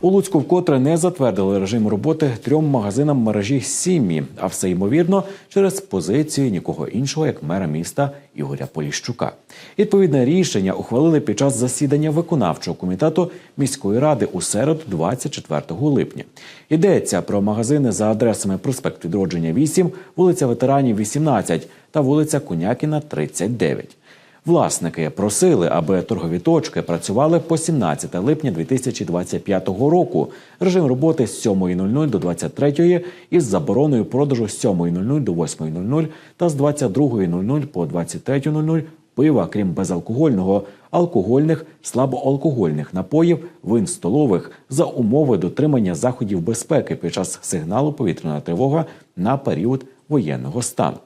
У Луцьку вкотре не затвердили режим роботи трьом магазинам мережі сім'ї, а все ймовірно через позицію нікого іншого, як мера міста Ігоря Поліщука. Відповідне рішення ухвалили під час засідання виконавчого комітету міської ради у середу, 24 липня. Йдеться про магазини за адресами проспект Відродження 8, вулиця Ветеранів 18 та вулиця Конякіна 39. Власники просили, аби торгові точки працювали по 17 липня 2025 року. Режим роботи з 7.00 до 23.00 із забороною продажу з 7.00 до 8.00 та з 22.00 по 23.00 пива, крім безалкогольного, алкогольних, слабоалкогольних напоїв, вин столових за умови дотримання заходів безпеки під час сигналу повітряна тривога на період воєнного стану.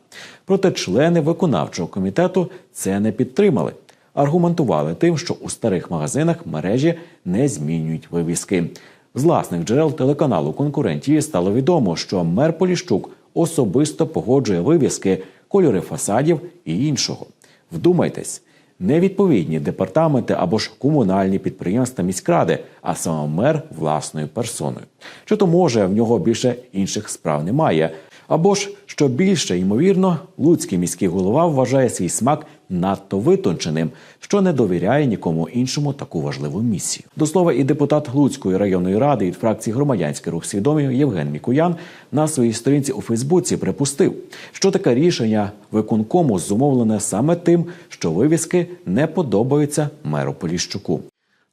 Проте члени виконавчого комітету це не підтримали. Аргументували тим, що у старих магазинах мережі не змінюють вивіски. З власних джерел телеканалу конкурентії стало відомо, що мер Поліщук особисто погоджує вивіски, кольори фасадів і іншого. Вдумайтесь, невідповідні департаменти або ж комунальні підприємства міськради, а саме мер власною персоною. Чи то може в нього більше інших справ немає? Або ж що більше ймовірно, луцький міський голова вважає свій смак надто витонченим, що не довіряє нікому іншому таку важливу місію. До слова, і депутат Луцької районної ради від фракції громадянський рух свідомий Євген Мікуян на своїй сторінці у Фейсбуці припустив, що таке рішення виконкому зумовлене саме тим, що вивіски не подобаються меру Поліщуку.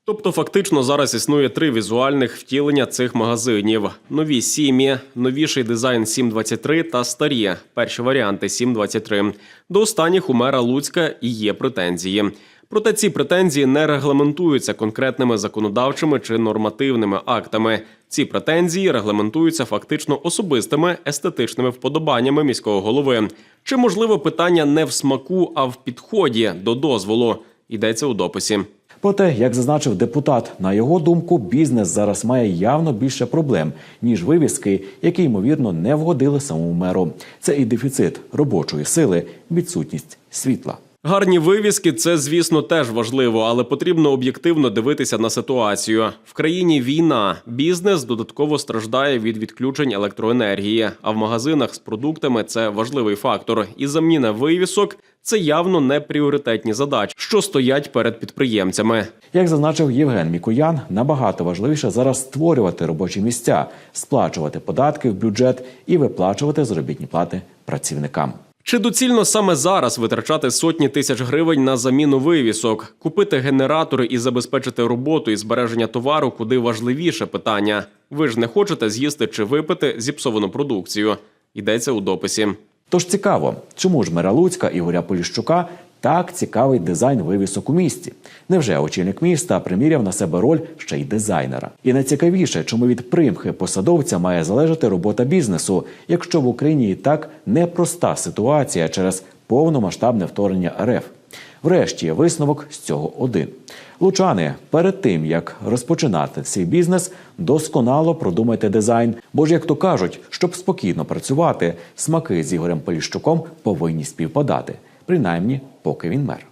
Тобто, фактично зараз існує три візуальних втілення цих магазинів: нові сім'ї, новіший дизайн 723 та старі перші варіанти 723. До останніх у мера Луцька і є претензії. Проте ці претензії не регламентуються конкретними законодавчими чи нормативними актами. Ці претензії регламентуються фактично особистими естетичними вподобаннями міського голови. Чи можливо питання не в смаку, а в підході до дозволу? Йдеться у дописі. Проте, як зазначив депутат, на його думку, бізнес зараз має явно більше проблем ніж вивіски, які ймовірно не вгодили самому меру. Це і дефіцит робочої сили, відсутність світла. Гарні вивіски це, звісно, теж важливо, але потрібно об'єктивно дивитися на ситуацію. В країні війна, бізнес додатково страждає від відключень електроенергії. А в магазинах з продуктами це важливий фактор. І заміна вивісок це явно не пріоритетні задачі, що стоять перед підприємцями. Як зазначив Євген Мікоян, набагато важливіше зараз створювати робочі місця, сплачувати податки в бюджет і виплачувати заробітні плати працівникам. Чи доцільно саме зараз витрачати сотні тисяч гривень на заміну вивісок, купити генератори і забезпечити роботу і збереження товару, куди важливіше питання? Ви ж не хочете з'їсти чи випити зіпсовану продукцію? Йдеться у дописі. Тож цікаво, чому ж мера Луцька Ігоря Поліщука так цікавий дизайн вивісок у місті? Невже очільник міста приміряв на себе роль ще й дизайнера? І найцікавіше, чому від примхи посадовця має залежати робота бізнесу, якщо в Україні і так непроста ситуація через повномасштабне вторгнення РФ? Врешті висновок з цього один. Лучани, перед тим як розпочинати свій бізнес, досконало продумайте дизайн. Бо ж, як то кажуть, щоб спокійно працювати, смаки з Ігорем Поліщуком повинні співпадати, принаймні, поки він мер.